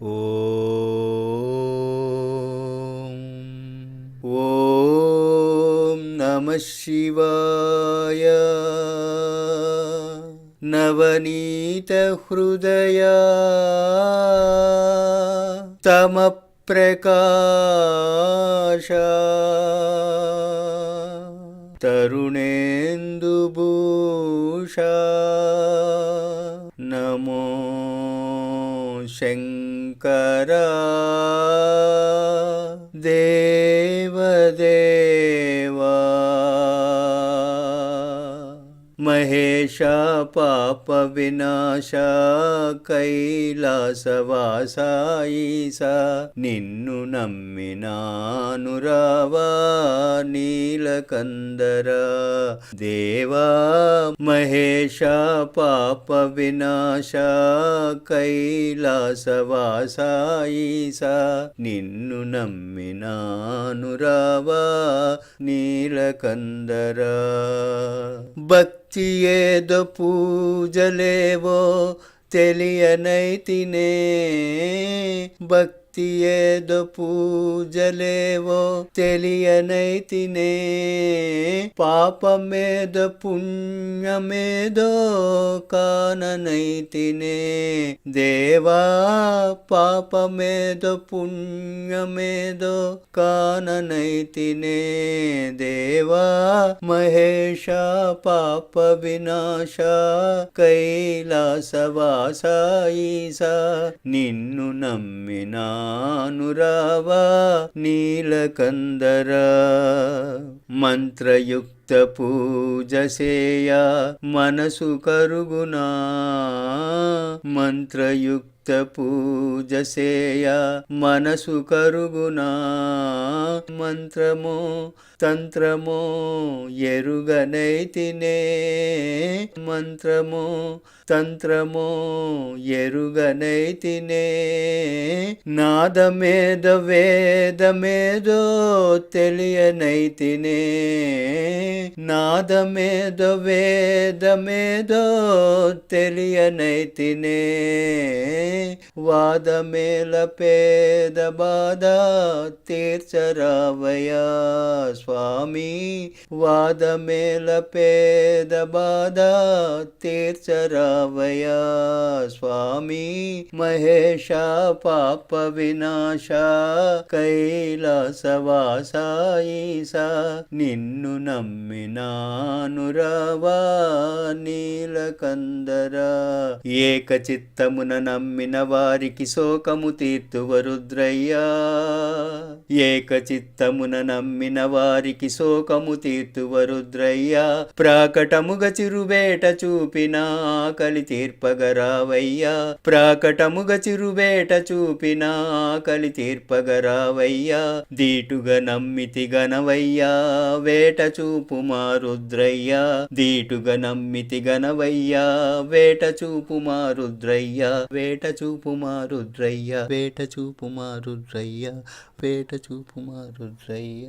ॐ ॐ नमः शिवाय नवनीतहृदया तमप्रकाश तरुणेन्दुभूषा नमो शङ्करा ಕರ ದೇವದೇ మహేష పాప వినాశ కైలాసవాసాయిస నిన్ను నమ్మినాను రావా నీలకందర దేవా మహేష పాప వినాశ కైలాసవాసాయిస నిన్ను నమ్మినాను రావా నీలకందర భక్తి ఏదో పూజలేవో తెలియనైతినే భక్తి ఏదో పూజలేవో తెలియనైతినే. పాపమేదో పుణ్యమేదో కాననైతినే. దేవా పాపమేదో పుణ్యమేదో కాననైతినే. దేవా మహేష పాప వినాశ కైలాసవాసాయిస నిన్ను నమ్మినా మానురావా నీలకందరా. మంత్రయుక్త పూజసేయ మనసు కరుగునా. మంత్రయుక్త పూజసేయ మనసు కరుగునా. మంత్రమో తంత్రము ఎరుగనైతినే మంత్రము తంత్రము ఎరుగనైతినే నాదమేద వేదమేదో తెలియనైతినే నాదమేద వేదమేదో తెలియనైతినే వాదమేల పేద బాధ తీర్చరావయా స్వామి వాదమేల పేద బాధ తీర్చరావయా స్వామి. మహేష పాప వినాశ కైలాసవాస నిన్ను నమ్మినానురవా నీ నీలకందర. ఏక చిత్తమున నమ్మిన వారికి శోకము తీర్తువరుద్రయ్యా ఏక చిత్తమున నమ్మిన వారికి శోకము తీర్తువరుద్రయ్యా ప్రాకటముగ చిరువేట చూపిన ఆకలి తీర్పగరావయ్యా. ప్రాకటముగ చిరువేట చూపిన ఆకలి తీర్పగరావయ్యా. దీటుగా నమ్మితి గనవయ్యా వేట చూపు మారుద్రయ్యా దీటుగా నమ్మితి గనవయ్యా వేట చూపు మారుద్రయ్య వేట చూపు మారుద్రయ్య వేట చూపు మారుద్రయ్య వేట చూపు మారుద్రయ్య